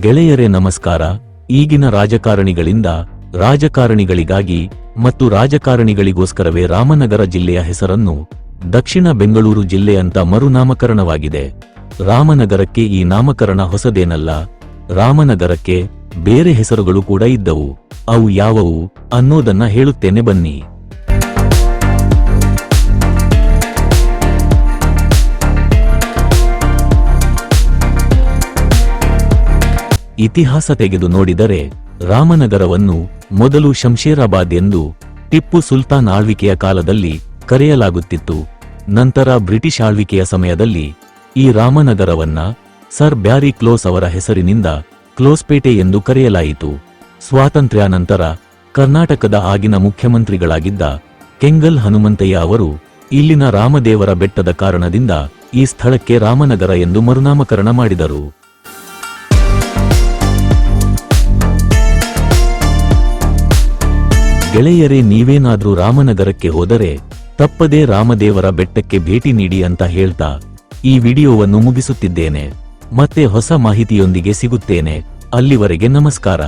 ಗೆಳೆಯರೇ ನಮಸ್ಕಾರ. ಈಗಿನ ರಾಜಕಾರಣಿಗಳಿಂದ ರಾಜಕಾರಣಿಗಳಿಗಾಗಿ ಮತ್ತು ರಾಜಕಾರಣಿಗಳಿಗೋಸ್ಕರವೇ ರಾಮನಗರ ಜಿಲ್ಲೆಯ ಹೆಸರನ್ನು ದಕ್ಷಿಣ ಬೆಂಗಳೂರು ಜಿಲ್ಲೆಯಂತ ಮರುನಾಮಕರಣವಾಗಿದೆ. ರಾಮನಗರಕ್ಕೆ ಈ ನಾಮಕರಣ ಹೊಸದೇನಲ್ಲ. ರಾಮನಗರಕ್ಕೆ ಬೇರೆ ಹೆಸರುಗಳು ಕೂಡ ಇದ್ದವು. ಅವು ಯಾವವು ಅನ್ನೋದನ್ನ ಹೇಳುತ್ತೇನೆ ಬನ್ನಿ. ಇತಿಹಾಸ ತೆಗೆದು ನೋಡಿದರೆ ರಾಮನಗರವನ್ನು ಮೊದಲು ಶಂಷೇರಾಬಾದ್ ಎಂದು ಟಿಪ್ಪು ಸುಲ್ತಾನ್ ಆಳ್ವಿಕೆಯ ಕಾಲದಲ್ಲಿ ಕರೆಯಲಾಗುತ್ತಿತ್ತು. ನಂತರ ಬ್ರಿಟಿಷ್ ಆಳ್ವಿಕೆಯ ಸಮಯದಲ್ಲಿ ಈ ರಾಮನಗರವನ್ನ ಸರ್ ಬ್ಯಾರಿ ಕ್ಲೋಸ್ ಅವರ ಹೆಸರಿನಿಂದ ಕ್ಲೋಸ್ಪೇಟೆ ಎಂದು ಕರೆಯಲಾಯಿತು. ಸ್ವಾತಂತ್ರ್ಯಾನಂತರ ಕರ್ನಾಟಕದ ಆಗಿನ ಮುಖ್ಯಮಂತ್ರಿಗಳಾಗಿದ್ದ ಕೆಂಗಲ್ ಹನುಮಂತಯ್ಯ ಅವರು ಇಲ್ಲಿನ ರಾಮದೇವರ ಬೆಟ್ಟದ ಕಾರಣದಿಂದ ಈ ಸ್ಥಳಕ್ಕೆ ರಾಮನಗರ ಎಂದು ಮರುನಾಮಕರಣ ಮಾಡಿದರು. ಗೆಳೆಯರೇ, ನೀವೇನಾದ್ರೂ ರಾಮನಗರಕ್ಕೆ ಹೋದರೆ ತಪ್ಪದೇ ರಾಮದೇವರ ಬೆಟ್ಟಕ್ಕೆ ಭೇಟಿ ನೀಡಿ ಅಂತ ಹೇಳ್ತಾ ಈ ವಿಡಿಯೋವನ್ನು ಮುಗಿಸುತ್ತಿದ್ದೇನೆ. ಮತ್ತೆ ಹೊಸ ಮಾಹಿತಿಯೊಂದಿಗೆ ಸಿಗುತ್ತೇನೆ. ಅಲ್ಲಿವರೆಗೆ ನಮಸ್ಕಾರ.